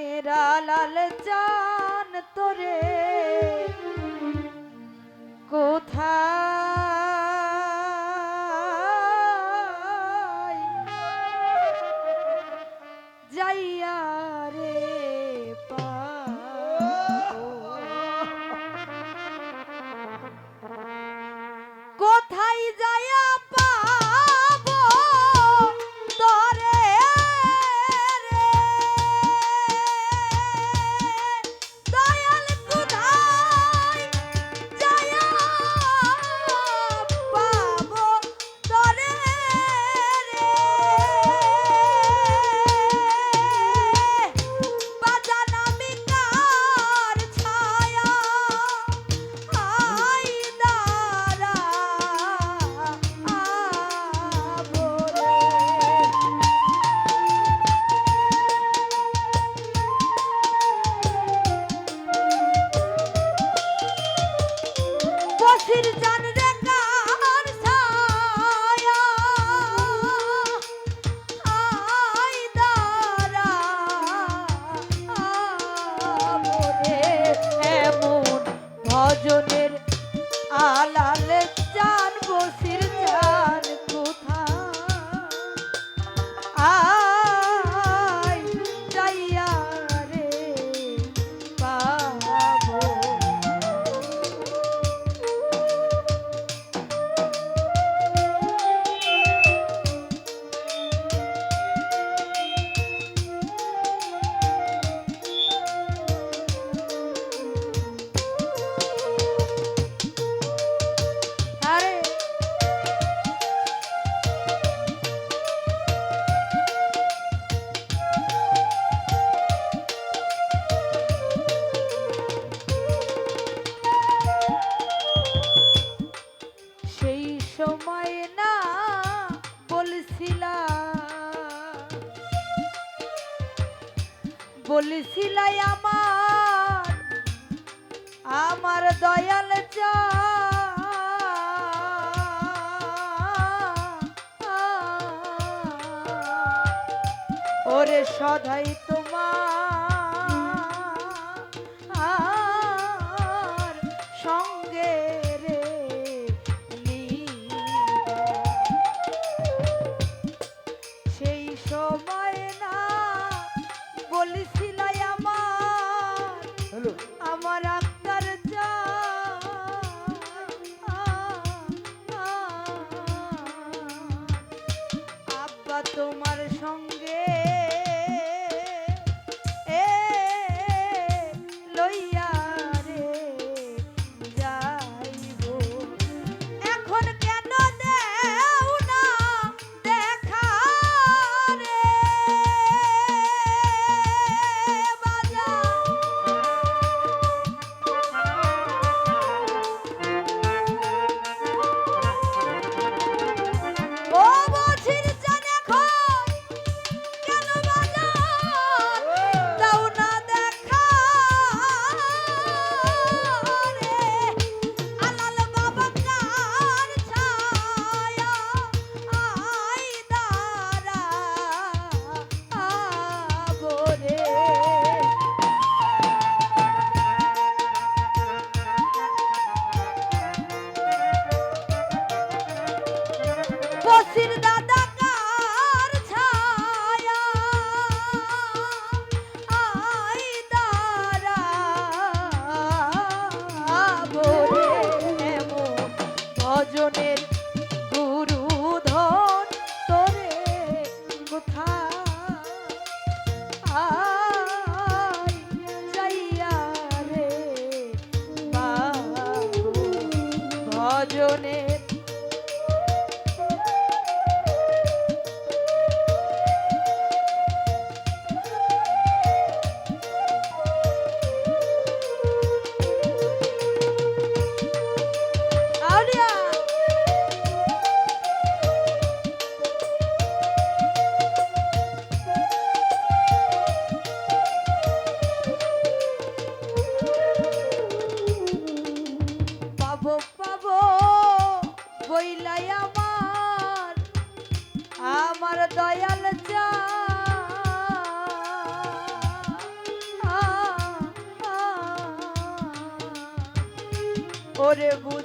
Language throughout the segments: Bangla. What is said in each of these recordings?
মেরা লাল জান তোরে কোথায় should have done it. বলেছিলাই আমার আমার দয়াল ওরে সদাই ওসির ওরে বুঝ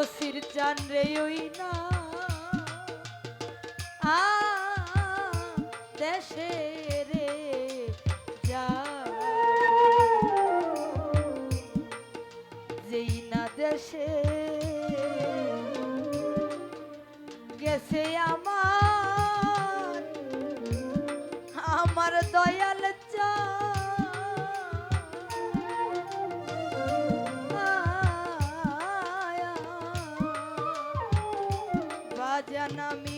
ওসির চান রে ওই না। আ দেশে রে যা। যেই না দেশে গেছে আ জানামি